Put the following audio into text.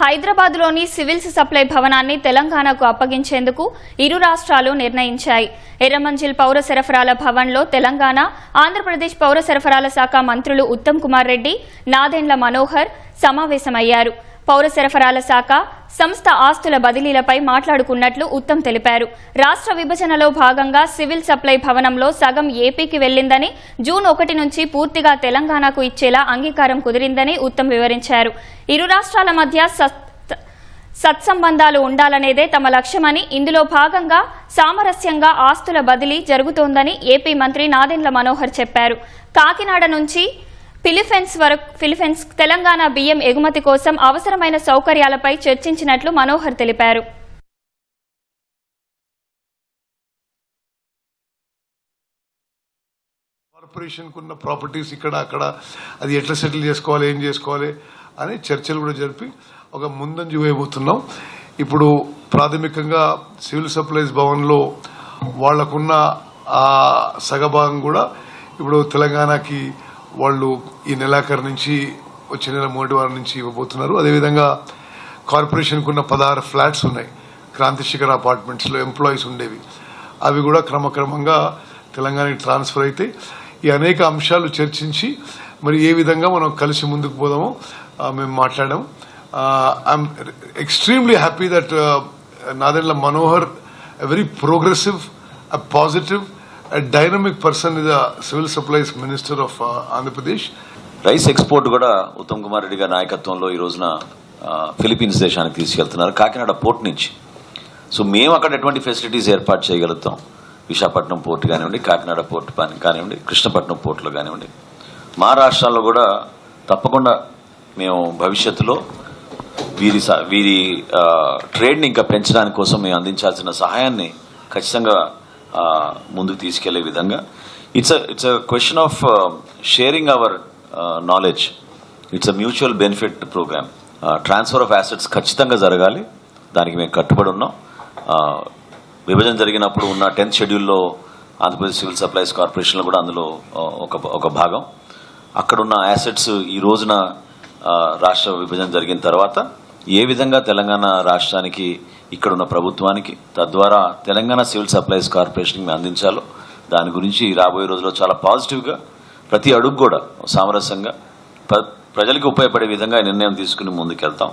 హైదరాబాద్లోని civils supply భవనాన్ని తెలంగాణకు అప్పగించేందుకు ఇరు రాష్ట్రాలు నిర్ణయించాయి. ఎర్రమంజిల్ పౌర సరఫరాల భవన్లో తెలంగాణ ఆంధ్రప్రదేశ్ పౌర సరఫరాల శాఖ మంత్రులు ఉత్తమ్ కుమార్ రెడ్డి నాదెండ్ల మనోహర్ సమావేశమయ్యారు. పౌర సరఫరాల శాఖ సంస్థ ఆస్తుల బదిలీలపై మాట్లాడుకున్నట్లు ఉత్తమ్ తెలిపారు. రాష్ట్ర విభజనలో భాగంగా సివిల్ సప్లై భవనంలో సగం ఏపీకి వెళ్ళిందని జూన్ ఒకటి నుంచి పూర్తిగా తెలంగాణకు ఇచ్చేలా అంగీకారం కుదిరిందని ఉత్తమ్ వివరించారు. ఇరు రాష్ట్రాల మధ్య సత్- సత్సంబంధాలు ఉండాలనేదే తమ లక్ష్యమని ఇందులో భాగంగా సామరస్యంగా ఆస్తుల బదిలీ జరుగుతోందని ఏపీ మంత్రి నాదెండ్ల మనోహర్ చెప్పారు. కాకినాడ నుంచి ఫిలిపైన్స్ వరకు ఫిలిపైన్స్ తెలంగాణ బియ్యం ఎగుమతి కోసం అవసరమైన సౌకర్యాలపై చర్చించినట్లు మనోహర్ తెలిపారు. కార్పొరేషన్కు ఉన్న ప్రాపర్టీస్ ఇక్కడ అక్కడ అది ఎట్లా సెటిల్ చేసుకోవాలి ఏం చేసుకోవాలి అని చర్చలు కూడా జరిపి ఒక ముందంజ వేయబోతున్నాం. ఇప్పుడు ప్రాథమికంగా సివిల్ సప్లైస్ భవన్లో వాళ్ళకున్న ఆ సగభాగం కూడా ఇప్పుడు తెలంగాణకి వాళ్ళు ఈ నెలాఖరు నుంచి వచ్చే నెల మొదటి వారం నుంచి ఇవ్వబోతున్నారు. అదేవిధంగా కార్పొరేషన్కు ఉన్న పదహారు ఫ్లాట్స్ ఉన్నాయి. క్రాంతి శిఖర్ అపార్ట్మెంట్స్లో ఎంప్లాయీస్ ఉండేవి. అవి కూడా క్రమక్రమంగా తెలంగాణకి ట్రాన్స్ఫర్ అయితే ఈ అనేక అంశాలు చర్చించి మరి ఏ విధంగా మనం కలిసి ముందుకు పోదామో మేము మాట్లాడాము. I'm extremely happy that Nadendla Manohar very progressive positive a dynamic person is the civil supplies minister of uh, rice export కూడా ఉత్తమ్ కుమార్ రెడ్డి గారి నాయకత్వంలో ఈ రోజున ఫిలిపీన్స్ దేశానికి తీసుకెళ్తున్నారు కాకినాడ పోర్ట్ నుంచి. సో మేము అక్కడ ఎటువంటి ఫెసిలిటీస్ ఏర్పాటు చేయగలుగుతాం? విశాఖపట్నం పోర్ట్ కానివ్వండి కాకినాడ పోర్ట్ కానివ్వండి కృష్ణపట్నం పోర్టులో కానివ్వండి. మా రాష్ట్రాల్లో కూడా తప్పకుండా మేము భవిష్యత్తులో వీరి స- వీరి ట్రేడ్ని ఇంకా పెంచడానికి కోసం మేము అందించాల్సిన సహాయాన్ని ఖచ్చితంగా ముందుకు తీసుకెళ్ళే విధంగా. It's it's a question of sharing our knowledge it's a mutual benefit program transfer of assets ఖచ్చితంగా జరగాలి. దానికి మేము కట్టుబడి ఉన్నాం. విభజన జరిగినప్పుడు ఉన్న టెన్త్ షెడ్యూల్లో ఆంధ్రప్రదేశ్ సివిల్ సప్లైస్ కార్పొరేషన్లో కూడా అందులో ఒక ఒక భాగం. అక్కడున్న యాసెట్స్ ఈ రోజున రాష్ట్ర విభజన జరిగిన తర్వాత ఏ విధంగా తెలంగాణ రాష్ట్రానికి ఇక్కడున్న ప్రభుత్వానికి తద్వారా తెలంగాణ సివిల్ సప్లైస్ కార్పొరేషన్కి మేము అందించాలో. దాని గురించి రాబోయే రోజుల్లో చాలా పాజిటివ్గా ప్రతి అడుగు కూడా సామరస్యంగా ప్ర- ప్రజలకు ఉపయోగపడే విధంగా ఈ నిర్ణయం తీసుకుని ముందుకెళ్తాం.